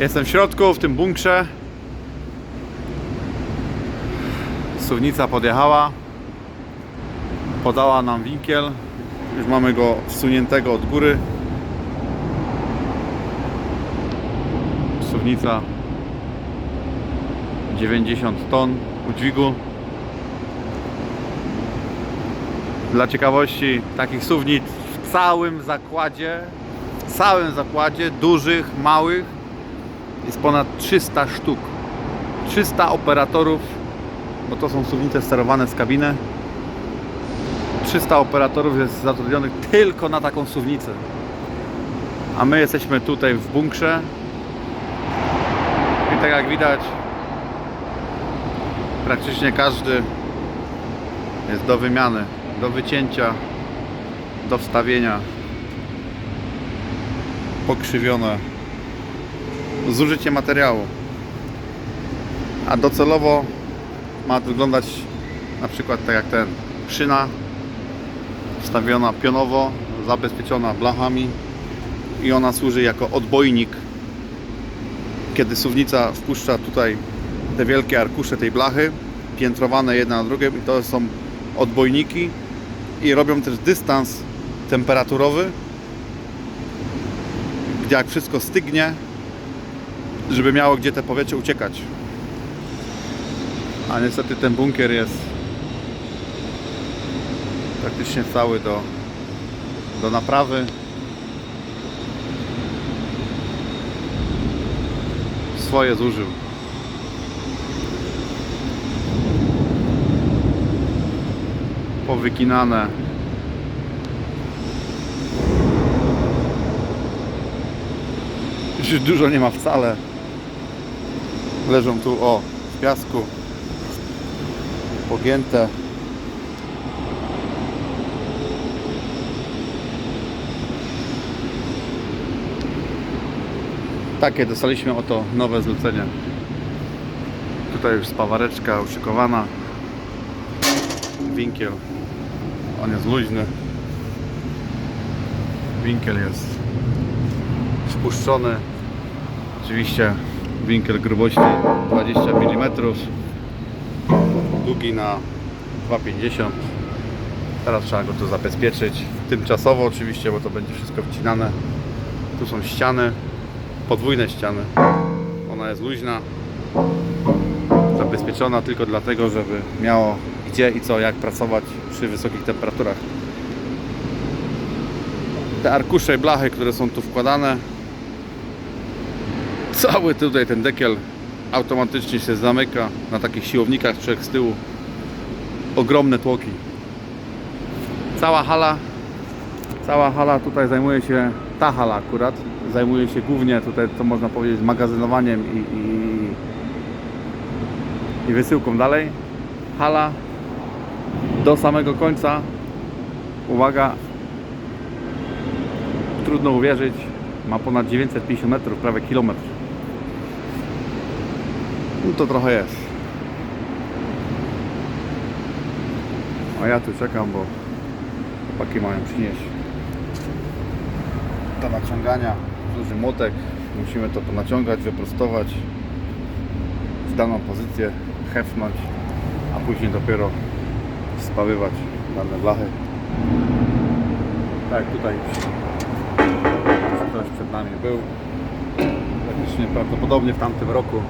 Jestem w środku, w tym bunkrze. Suwnica podjechała. Podała nam winkiel. Już mamy go wsuniętego od góry. Suwnica 90 ton udźwigu. Dla ciekawości takich suwnic w całym zakładzie, w całym zakładzie, dużych, małych, jest ponad 300 sztuk. 300 operatorów, bo to są suwnice sterowane z kabiny. 300 operatorów jest zatrudnionych tylko na taką suwnicę. A my jesteśmy tutaj w bunkrze. I tak jak widać, praktycznie każdy jest do wymiany, do wycięcia, do wstawienia. Pokrzywione. Zużycie materiału. A docelowo ma wyglądać na przykład tak jak ten szyna wstawiona pionowo, zabezpieczona blachami i ona służy jako odbojnik kiedy suwnica wpuszcza tutaj te wielkie arkusze tej blachy piętrowane jedna na drugie i to są odbojniki i robią też dystans temperaturowy gdzie jak wszystko stygnie żeby miało gdzie te powietrze uciekać a niestety ten bunkier jest praktycznie cały do, do naprawy swoje zużył. Powykinane. Już dużo nie ma wcale. Leżą tu o w piasku. Pogięte. Takie dostaliśmy oto nowe zlecenie. Tutaj już spawareczka uszykowana. Winkiel. On jest luźny. Winkiel jest spuszczony. Oczywiście winkiel grubości 20 mm. Długi na 2,50 Teraz trzeba go tu zabezpieczyć. Tymczasowo oczywiście, bo to będzie wszystko wcinane. Tu są ściany podwójne ściany. Ona jest luźna, zabezpieczona tylko dlatego, żeby miało gdzie i co, jak pracować przy wysokich temperaturach. Te arkusze i blachy, które są tu wkładane, cały tutaj ten dekiel automatycznie się zamyka na takich siłownikach trzech z tyłu. Ogromne tłoki. Cała hala, cała hala tutaj zajmuje się, ta hala akurat, zajmuje się głównie tutaj, to można powiedzieć, magazynowaniem i, i, i wysyłką dalej. Hala do samego końca, uwaga, trudno uwierzyć, ma ponad 950 metrów, prawie kilometr. No to trochę jest. A ja tu czekam, bo chłopaki mają przynieść do naciągania duży młotek. Musimy to ponaciągać, wyprostować w daną pozycję, hefnąć, a później dopiero spawywać dane blachy. Tak, tutaj ktoś przed nami był. Praktycznie prawdopodobnie w tamtym roku.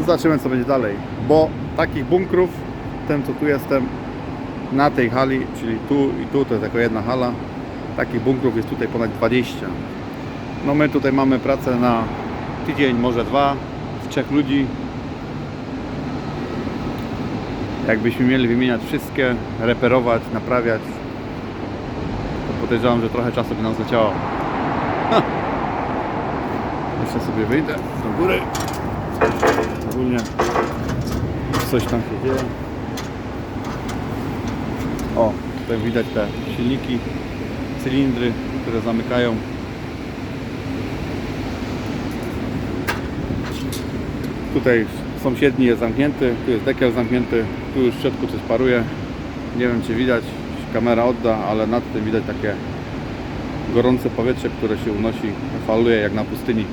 Zobaczymy co będzie dalej, bo takich bunkrów, ten co tu jestem, na tej hali, czyli tu i tu, to jest jako jedna hala, takich bunkrów jest tutaj ponad 20. No my tutaj mamy pracę na tydzień, może dwa, w trzech ludzi. Jakbyśmy mieli wymieniać wszystkie, reperować, naprawiać, to podejrzewam, że trochę czasu by nam zleciało. Ha. Jeszcze sobie wyjdę do góry. Ogólnie coś tam się dzieje. O, tutaj widać te silniki, cylindry, które zamykają. Tutaj sąsiedni jest zamknięty, tu jest dekiel zamknięty, tu już w środku coś paruje. Nie wiem czy widać, kamera odda, ale nad tym widać takie gorące powietrze, które się unosi, faluje jak na pustyni.